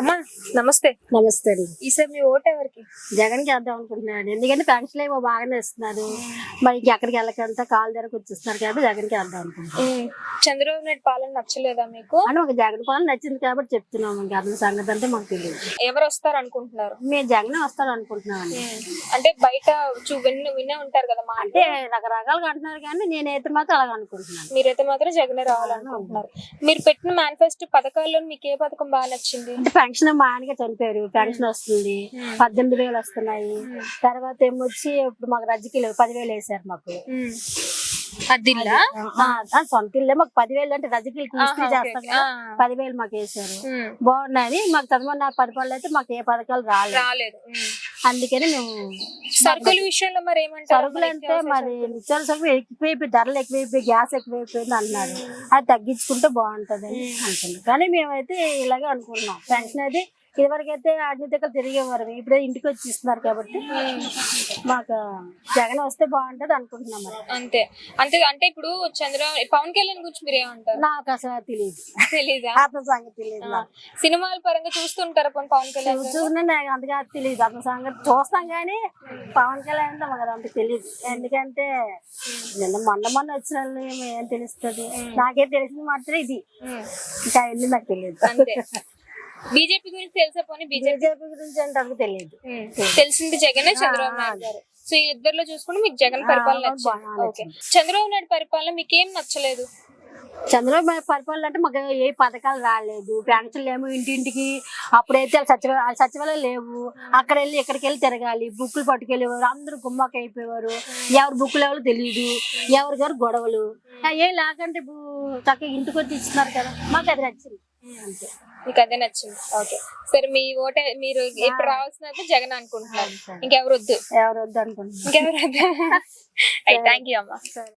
అమ్మా నమస్తే. నమస్తే అండి. ఈసారి మీ ఓటు ఎవరికి? జగన్ చేద్దాం అనుకుంటున్నాను ఎందుకంటే పెన్షన్ ఏమో బాగానే ఇస్తున్నారు మరి ఎక్కడికి వెళ్ళకంటే కాలు ధరకు వచ్చిస్తున్నారు కాబట్టి జగన్ చేద్దాం అనుకుంటున్నాను చంద్రబాబు నాయుడు పాలన నచ్చలేదా మీకు? అని ఒక జగన్ పాలన నచ్చింది కాబట్టి చెప్తున్నాం. ఇంకా అతని సంగతి అంటే మాకు తెలియదు. ఎవరు వస్తారు అనుకుంటున్నారు మేము జగన్ వస్తాడు అనుకుంటున్నాం అంటే బయట చూ విన్న వినే ఉంటారు కదా మా అంటే రకరకాలుగా అంటున్నారు కానీ నేనైతే మాత్రం అలాగ అనుకుంటున్నాను. మీరైతే మాత్రం జగనే రావాలనుకుంటున్నారు. మీరు పెట్టిన మేనిఫెస్టో పథకాల్లో మీకు ఏ పథకం బాగా నచ్చింది? అంటే పెన్షన్ మా ఆయనగా చనిపోయారు. పెన్షన్ వస్తుంది. పద్దెనిమిది వేలు వస్తున్నాయి. తర్వాత ఏమొచ్చి ఇప్పుడు మాకు రజ్జకీలు పదివేలు వేసారు మాకు. సొంత ఇల్లే. మాకు పదివేలు అంటే రజకీలకి ఇస్త్రీ చేస్తాం కదా. పదివేలు మాకు వేసారు బాగున్నాయి. మాకు చదవన్న పరిపాలన అయితే మాకు ఏ పథకాలు రాలేదు. అందుకని మేము సరుకుల విషయంలో మరి ఏమంటారు? సరుకులు అంటే మరి నిత్యావసర సరుకులు ఎక్కువైపోయి ధరలు ఎక్కువైపోయి గ్యాస్ ఎక్కువైపోయింది అన్నారు. అది తగ్గించుకుంటే బాగుంటది అని అనుకున్నాం కానీ మేమైతే ఇలాగే అనుకున్నాం పెన్షన్ అయితే ఇదివరకైతే అన్ని దగ్గర తిరిగేవారు ఇప్పుడే ఇంటికి వచ్చి ఇస్తున్నారు కాబట్టి మాకు జగన్ వస్తే బాగుంటది అనుకుంటున్నాం అంతే అంతే. అంటే ఇప్పుడు చంద్ర పవన్ కళ్యాణ్ గురించి మీరు ఏమంటారు? నాకు అసలు తెలియదు తెలీదా. అతని సంగతి తెలియదు. సినిమాల పరంగా చూస్తుంటారా పవన్ కళ్యాణ్ నాకు అంతగా తెలియదు అతని సంగతి చూస్తాం కానీ పవన్ కళ్యాణ్ మాకు అంత తెలియదు ఎందుకంటే నిన్న మొన్న మొన్న వచ్చిన ఏం- తెలుస్తుంది? నాకే తెలిసింది మాత్రం ఇది. ఇంకా వెళ్ళి నాకు తెలియదు బీజేపీ గురించి తెలిసే పోనీ బీజేపీ బీజేపీ గురించి అంటే తెలియదు. తెలిసింది జగనే చంద్రబాబు నాయుడు గారు. సో ఈ ఇద్దరిలో చూసుకుంటే మీకు జగన్ పరిపాలన ఆ, నచ్చింది. బాగా ఓకే. చంద్రబాబు నాయుడు పరిపాలన మీకు ఏం నచ్చలేదు? చంద్రబాబు పరిపాలన అంటే మాకు ఏ పథకాలు రాలేదు. పెన్షన్లు ఏమో ఇంటింటికి. అప్పుడైతే సచివాలయం సచివాలయం లేవు. అక్కడ వెళ్ళి ఇక్కడికి వెళ్ళి తిరగాలి. బుక్కులు పట్టుకెళ్ళేవారు. అందరూ గుమ్మకి అయిపోయేవారు. ఎవరు బుక్కులు ఎవరు తెలియదు ఎవరికెవరు గొడవలు. ఏం లేకంటే ఇప్పుడు చక్కగా ఇంటికి వచ్చి ఇస్తున్నారు కదా. మాకు అది నచ్చింది. మీకు అదే నచ్చింది. ఓకే. సరే మీ ఓటే మీరు ఇప్పుడు రావాల్సిన జగన్ అనుకుంటున్నారు. ఇంకెవరు వద్దు? ఎవరు వద్దు అనుకుంటున్నారు? ఇంకెవరు వద్దు? థ్యాంక్ యూ అమ్మా. సరే.